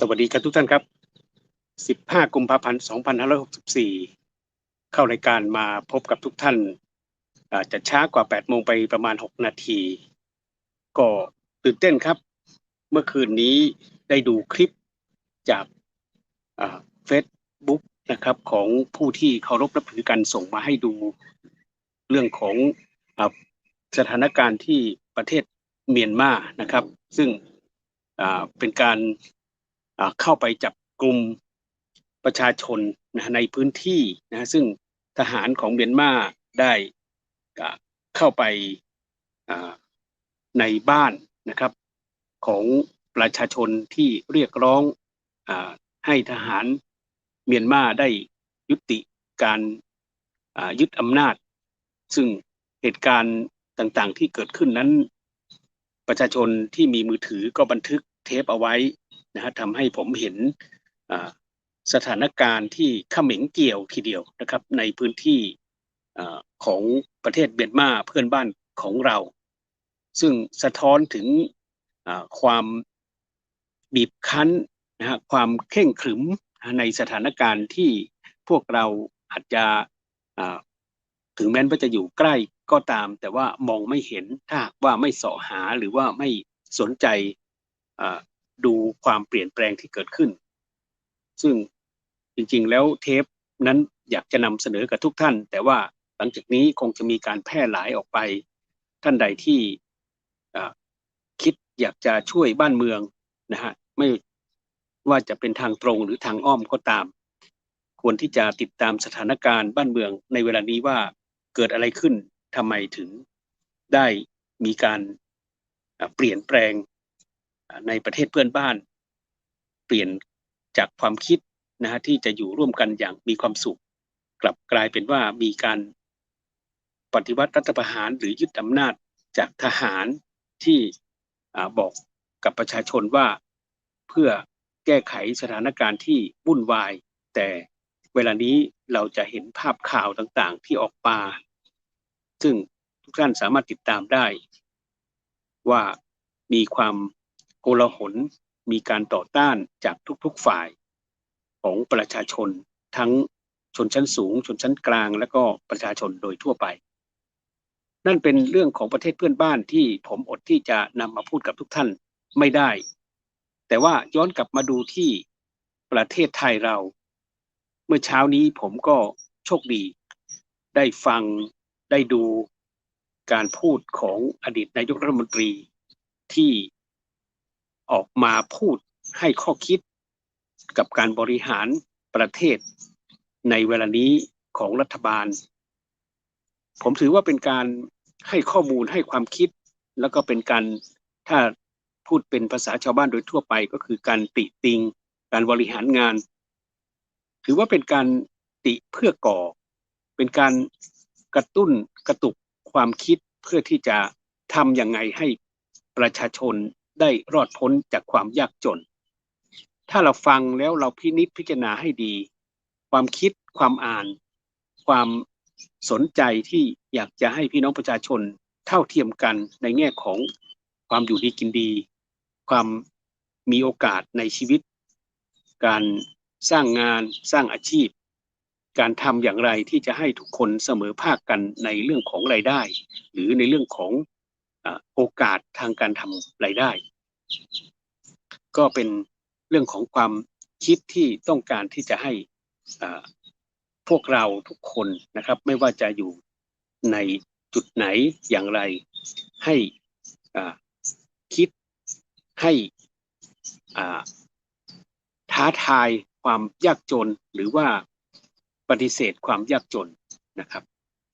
สวัสดีครับทุกท่านครับ 15 กุมภาพันธ์ 2564 เข้ารายการมาพบกับทุกท่านอาจจะช้ากว่า 8 โมงไปประมาณ 6 นาที ก็ตื่นเต้นครับ เมื่อคืนนี้ได้ดูคลิปจากเฟซบุ๊กนะครับของผู้ที่เคารพนับถือกันส่งมาให้ดูเรื่องของอสถานการณ์ที่ประเทศเมียนมานะครับ ซึ่งเป็นการ เข้าไปจับกลุ่มประชาชนนะในพื้นที่นะซึ่งทหารของเมียนมาได้เข้าไปในบ้านนะครับ ของประชาชนที่เรียกร้องอให้ทหารเมียนมาได้ยุติการยึดอำนาจ ซึ่งเหตุการณ์ต่างๆที่เกิดขึ้นนั้น ประชาชนที่มีมือถือก็บันทึกเทปเอาไว้ นะฮะทำให้ผมเห็นสถานการณ์ที่ขม็งเกี่ยวทีเดียวนะครับ ในพื้นที่ของประเทศเมียนมาเพื่อนบ้านของเรา ซึ่งสะท้อนถึงความบีบคั้นนะฮะความเข่งขรึมในสถานการณ์ที่พวกเราอาจจะถึงแม้ว่าจะอยู่ใกล้ก็ตาม แต่ว่ามองไม่เห็นถ้าว่าไม่เสาะหาหรือว่าไม่สนใจ ดูความเปลี่ยนแปลงที่เกิดขึ้น ซึ่งจริงๆแล้วเทปนั้นอยากจะนำเสนอกับทุกท่าน แต่ว่าหลังจากนี้คงจะมีการแพร่หลายออกไป ท่านใดที่คิดอยากจะช่วยบ้านเมืองนะฮะไม่ว่าจะเป็นทางตรงหรือทางอ้อมก็ตาม ควรที่จะติดตามสถานการณ์บ้านเมืองในเวลานี้ว่าเกิดอะไรขึ้นทำไมถึงได้มีการเปลี่ยนแปลง ในประเทศเพื่อนบ้าน เปลี่ยนจากความคิดนะฮะที่จะอยู่ร่วมกันอย่างมีความสุข กลับกลายเป็นว่ามีการปฏิวัติรัฐประหารหรือยึดอำนาจจากทหารที่บอกกับประชาชนว่าเพื่อแก้ไขสถานการณ์ที่วุ่นวาย แต่เวลานี้เราจะเห็นภาพข่าวต่างๆ ที่ออกมา ซึ่งทุกท่านสามารถติดตามได้ ว่ามีความ โกลาหลมีการต่อต้านจากทุกๆฝ่ายของประชาชนทั้งชนชั้นสูง ชนชั้นกลาง และก็ประชาชนโดยทั่วไป นั่นเป็นเรื่องของประเทศเพื่อนบ้านที่ผมอดที่จะนำมาพูดกับทุกท่านไม่ได้ แต่ว่าย้อนกลับมาดูที่ประเทศไทยเรา เมื่อเช้านี้ผมก็โชคดี ได้ฟังได้ดูการพูดของอดีตนายกรัฐมนตรีที่ ออกมาพูดให้ข้อคิดกับการบริหารประเทศในเวลานี้ของรัฐบาล ผมถือว่าเป็นการให้ข้อมูลให้ความคิด แล้วก็เป็นการถ้าพูดเป็นภาษาชาวบ้านโดยทั่วไปก็คือการติติง การบริหารงาน ถือว่าเป็นการติเพื่อก่อ เป็นการกระตุ้นกระตุกความคิดเพื่อที่จะทำยังไงให้ประชาชน ได้รอดพ้นจากความยากจน ถ้าเราฟังแล้วเราพินิจพิจารณาให้ดี ความคิดความอ่าน ความสนใจที่อยากจะให้พี่น้องประชาชนเท่าเทียมกันในแง่ของความอยู่ดีกินดี ความมีโอกาสในชีวิต การสร้างงานสร้างอาชีพ การทำอย่างไรที่จะให้ทุกคนเสมอภาคกันในเรื่องของรายได้ หรือในเรื่องของ โอกาสทางการทำรายได้ ก็เป็นเรื่องของความคิดที่ต้องการที่จะให้พวกเราทุกคนนะครับ ไม่ว่าจะอยู่ในจุดไหนอย่างไร ให้คิดให้ท้าทายความยากจนหรือว่าปฏิเสธความยากจนนะครับ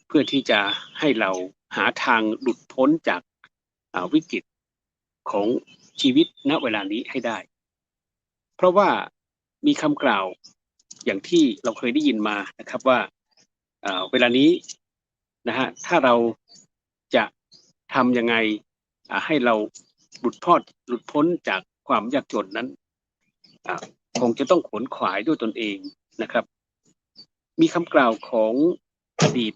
เพื่อที่จะให้เราหาทางหลุดพ้นจาก วิกฤตของชีวิตณเวลานี้ให้ได้ เพราะว่ามีคำกล่าวอย่างที่เราเคยได้ยินมานะครับว่าเวลานี้นะฮะถ้าเราจะทำยังไงให้เราหลุดพอดหลุดพ้นจากความยากจนนั้นคงจะต้องขนขวายด้วยตนเองนะครับ มีคำกล่าวของอดีต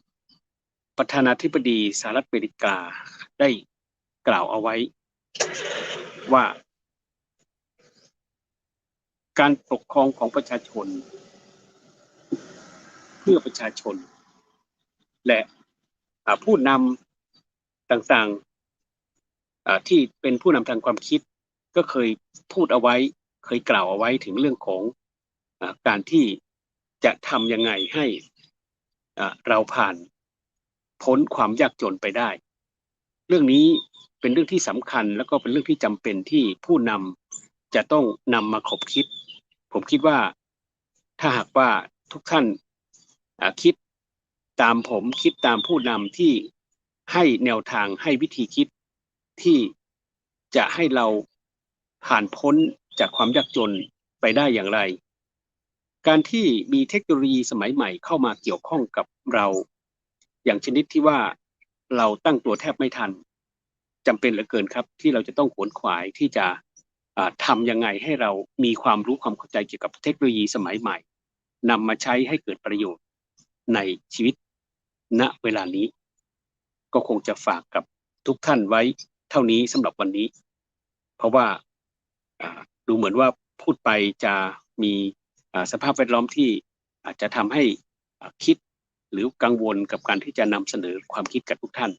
ประธานาธิบดีสหรัฐอเมริกาได้ กล่าวเอาไว้ว่า การปกครองของประชาชน เพื่อประชาชน และผู้นำต่างๆที่เป็นผู้นำทางความคิด ก็เคยพูดเอาไว้ เคยกล่าวเอาไว้ถึงเรื่องของอการที่จะทำยังไงให้เราผ่านพ้นความยากจนไปได้ เรื่องนี้เป็นเรื่องที่สำคัญ แล้วก็เป็นเรื่องที่จำเป็นที่ผู้นำจะต้องนำมาขบคิด ผมคิดว่าถ้าหากว่าทุกท่านคิดตามผมคิดตามผู้นำที่ให้แนวทางให้วิธีคิดที่จะให้เราผ่านพ้นจากความยากจนไปได้อย่างไร การที่มีเทคโนโลยีสมัยใหม่เข้ามาเกี่ยวข้องกับเรา อย่างชนิดที่ว่า เราตั้งตัวแทบไม่ทันจำเป็นเหลือเกินครับ ที่เราจะต้องขวนขวายที่จะอ่าทำยังไงให้เรามีความรู้ความเข้าใจเกี่ยวกับเทคโนโลยีสมัยใหม่นำมาใช้ให้เกิดประโยชน์ในชีวิตณเวลานี้ ก็คงจะฝากกับทุกท่านไว้เท่านี้สำหรับวันนี้ เพราะว่าดูเหมือนว่าพูดไปจะมีสภาพแวดล้อมที่อาจจะทำให้คิด หรือกังวลกับการที่จะนำเสนอความคิดกับทุกท่าน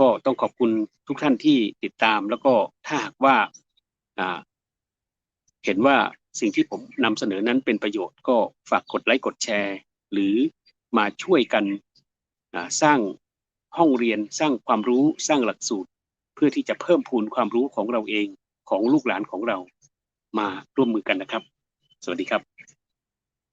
ก็ต้องขอบคุณทุกท่านที่ติดตามแล้วก็ถ้าหากว่าเห็นว่าสิ่งที่ผมนำเสนอนั้นเป็นประโยชน์ก็ฝากกดไลค์กดแชร์ หรือมาช่วยกันสร้างห้องเรียนสร้างความรู้สร้างหลักสูตร เพื่อที่จะเพิ่มพูนความรู้ของเราเองของลูกหลานของเรามาร่วมมือกันนะครับ สวัสดีครับ